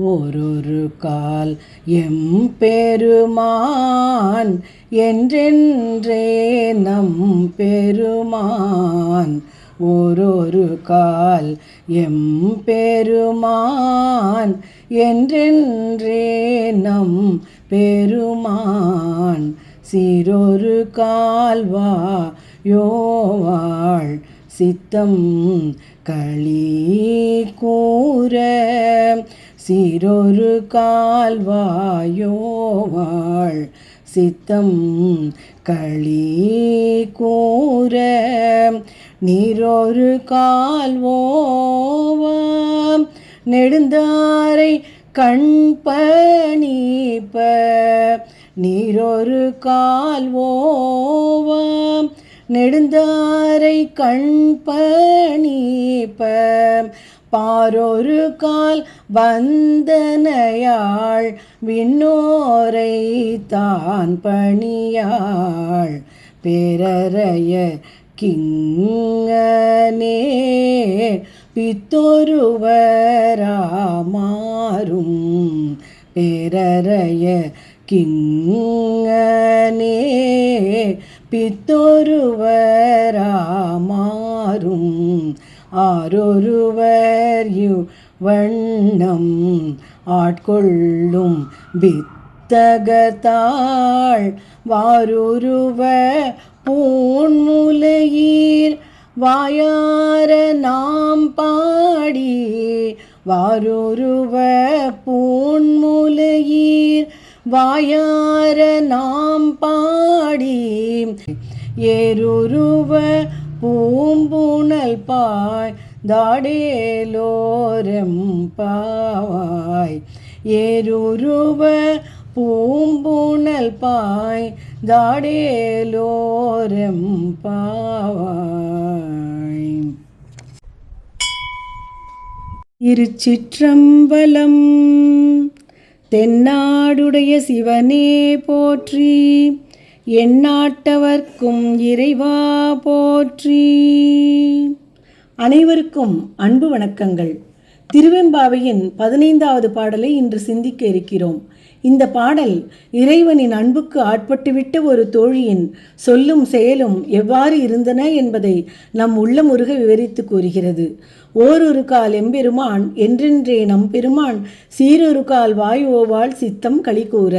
ஒரு கால் எம் பெருமான் என்றென்றே நம் பெருமான். ஒரு கால் எம் பெருமான் என்றென்றே நம் பெருமான். சிறொரு கால்வா யோவாள் சித்தம் களி கூற. சீரொரு கால்வாயோவாள் சித்தம் களி கூற நீரொரு கால்வோவாம் நெடுந்தாரை கண்பணிப்ப நீரொரு கால்வோவாம் நெடுந்தாரை கண்பணிப்ப பாரொரு கால் வந்தனையாள் விண்ணோரை தான் பணியாள். பேரறைய கிங்கனே பித்தொருவராமாறும் பேரறைய கிங்கனே பித்தொருவர் ஆரொருவர் யு வண்ணம் ஆட்கொள்ளும் வித்தகத்தாள். வாருருவ பூன்முலையீர் வாயார நாம் பாடி. வாரொருவ பூன்முலையீர் வாயார நாம் பாடி. ஏருருவ பூம்பூனல் பாய் தாடேலோரம் பாவாய். ஏருருவ பூம்பூனல் பாய் தாடேலோரம் பாவாய். இருச்சிற்றம்பலம் தென்னாடுடைய சிவனே போற்றி எந்நாட்டவர்க்கும் இறைவா போற்றி. அனைவருக்கும் அன்பு வணக்கங்கள். திருவெம்பாவையின் பதினைந்தாவது பாடலை இன்று சிந்திக்க இருக்கிறோம். இந்த பாடல் இறைவனின் அன்புக்கு ஆட்பட்டுவிட்ட ஒரு தோழியின் சொல்லும் செயலும் எவ்வாறு இருந்தன என்பதை நம் உள்ளமுருக விவரித்து கூறுகிறது. ஓரொரு கால் எம்பெருமான் என்றென்றே நம் பெருமான் சீரொரு கால் வாய் ஓவாள் சித்தம் களி கூற.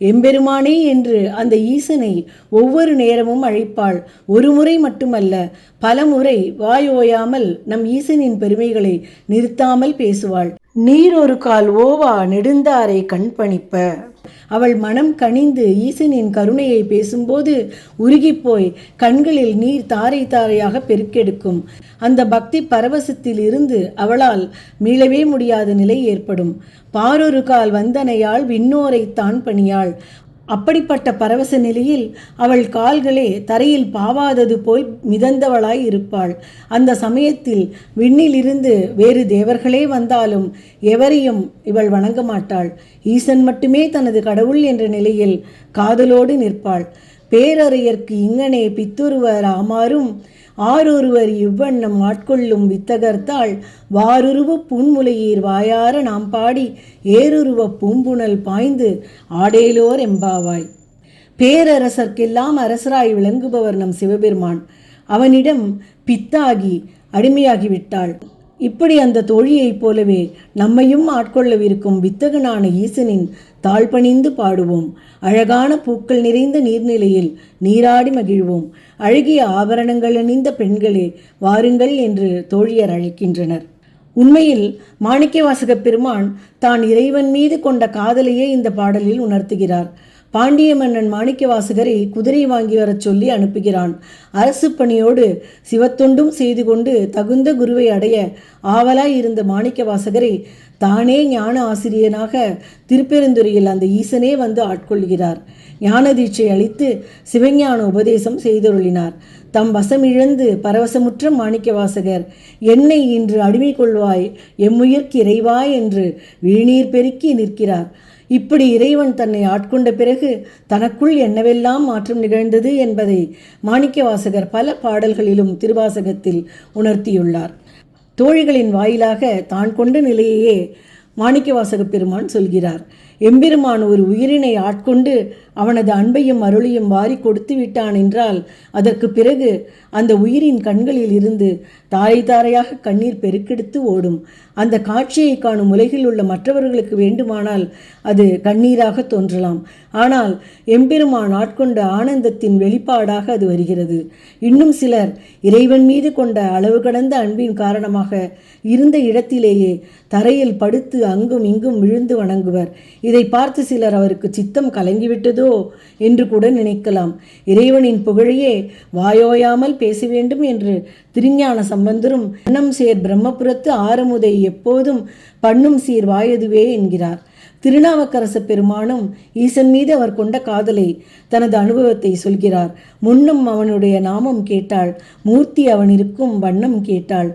எம்பெருமானே என்று அந்த ஈசனை ஒவ்வொரு நேரமும் அழைப்பாள். ஒரு முறை மட்டுமல்ல பல முறை வாய் ஓயாமல் நம் ஈசனின் பெருமைகளை நிறுத்தாமல் பேசுவாள். நீர் ஒரு கால் ஓவா நெடுந்தாரை கண்பணிப்ப. அவள் மனம் கனிந்து ஈசனின் கருணையை பேசும்போது உருகிப்போய் கண்களில் நீர் தாரை தாரையாக பெருக்கெடுக்கும். அந்த பக்தி பரவசத்தில் இருந்து அவளால் மீளவே முடியாத நிலை ஏற்படும். பாரொரு கால் வந்தனையால் விண்ணோரைத்தான் பணியாள் அப்படிப்பட்ட பரவச நிலையில் அவள் கால்களே தரையில் பாவாதது போல் மிதந்தவளாய் இருப்பாள். அந்த சமயத்தில் விண்ணிலிருந்து வேறு தேவர்களே வந்தாலும் எவரையும் இவள் வணங்க மாட்டாள். ஈசன் மட்டுமே தனது கடவுள் என்ற நிலையில் காதலோடு நிற்பாள். பேரறையர்க்கு இங்கனே பித்துருவர் ஆமாறும் ஆரொருவர் இவ்வண்ணம் ஆட்கொள்ளும் வித்தகர்த்தாள். வாருருவ புன்முலையீர் வாயார நாம் பாடி ஏருருவ பூம்புணல் பாய்ந்து ஆடேலோர் எம்பாவாய். பேரரசர்க்கெல்லாம் அரசராய் விளங்குபவர் நம் சிவபெருமான். அவனிடம் பித்தாகி அடிமையாகிவிட்டாள். இப்படி அந்த தோழியைப் போலவே நம்மையும் ஆட்கொள்ளவிருக்கும் வித்தகனான ஈசனின் தாழ்பணிந்து பாடுவோம். அழகான பூக்கள் நிறைந்த நீர்நிலையில் நீராடி மகிழ்வோம். அழகிய ஆபரணங்கள் அணிந்த பெண்களே வாருங்கள் என்று தோழியர் அழைக்கின்றனர். உண்மையில் மாணிக்கவாசக பெருமான் தான் இறைவன் மீது கொண்ட காதலையே இந்த பாடலில் உணர்த்துகிறார். பாண்டிய மன்னன் மாணிக்கவாசகரை குதிரை வாங்கி வரச் சொல்லி அனுப்புகிறான். அரசு பணியோடு சிவத்தொண்டும் செய்து கொண்டு தகுந்த குருவை அடைய ஆவலாய் இருந்த மாணிக்கவாசகரை தானே ஞான ஆசிரியனாக திருப்பெருந்துறையில் அந்த ஈசனே வந்து ஆட்கொள்கிறார். ஞான தீட்சை அளித்து சிவஞான உபதேசம் செய்தொருளினார். தம் வசமிழந்து பரவசமுற்ற மாணிக்கவாசகர் என்னை இன்று அடிமை கொள்வாய் எம்முயிர்க்கு இறைவாய் என்று வீணீர் பெருக்கி நிற்கிறார். இப்படி இறைவன் தன்னை ஆட்கொண்ட பிறகு தனக்குள் என்னவெல்லாம் மாற்றம் நிகழ்ந்தது என்பதை மாணிக்கவாசகர் பல பாடல்களிலும் திருவாசகத்தில் உணர்த்தியுள்ளார். தோழிகளின் வாயிலாக தான் கொண்ட நிலையையே மாணிக்கவாசக பெருமான் சொல்கிறார். எம்பெருமான் ஒரு உயிரினை ஆட்கொண்டு அவனது அன்பையும் அருளையும் வாரி கொடுத்து விட்டான் என்றால் அதற்கு பிறகு அந்த உயிரின் கண்களில் இருந்து தாரை தாரையாக கண்ணீர் பெருக்கெடுத்து ஓடும். அந்த காட்சியை காணும் உலகில் உள்ள மற்றவர்களுக்கு வேண்டுமானால் அது கண்ணீராக தோன்றலாம். ஆனால் எம்பெருமான் ஆட்கொண்ட ஆனந்தத்தின் வெளிப்பாடாக அது வருகிறது. இன்னும் சிலர் இறைவன் மீது கொண்ட அளவு கடந்த அன்பின் காரணமாக இருந்த இடத்திலேயே தரையில் படுத்து அங்கும் இங்கும் விழுந்து வணங்குவர். இதை பார்த்து சிலர் அவருக்கு சித்தம் கலங்கிவிட்டதோ என்று கூட நினைக்கலாம். இறைவனின் புகழையே வாயோயாமல் பேச வேண்டும் என்று திருஞான சம்பந்தரும் எண்ணம் சேர் பிரம்மபுரத்து ஆறுமுதை எப்போதும் பண்ணும் சீர் வாயதுவே என்கிறார். திருநாவுக்கரச பெருமானும் ஈசன் மீது அவர் கொண்ட காதலை தனது அனுபவத்தை சொல்கிறார். முன்னும் அவனுடைய நாமம் கேட்டாள் மூர்த்தி அவன் இருக்கும் வண்ணம் கேட்டாள்.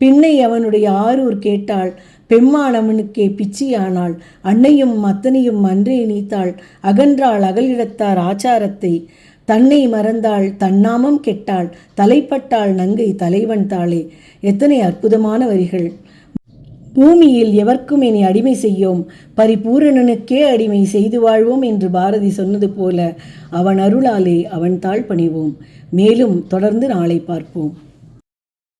பின்னை அவனுடைய ஆரூர் கேட்டாள் பெம்மான் அவனுக்கே பிச்சியானாள். அன்னையும் அத்தனையும் அன்றே நீத்தாள். அகன்றாள் அகலிடத்தார் ஆச்சாரத்தை. தன்னை மறந்தாள் தன்னாமம் கெட்டாள். தலைப்பட்டாள் நங்கை தலைவன் தாளே. எத்தனை அற்புதமான வரிகள். பூமியில் எவர்க்கும் இனி அடிமை செய்யோம். பரிபூரணனுக்கே அடிமை செய்து வாழ்வோம் என்று பாரதி சொன்னது போல அவன் அருளாலே அவன் தாழ் பணிவோம். மேலும் தொடர்ந்து நாளை பார்ப்போம்.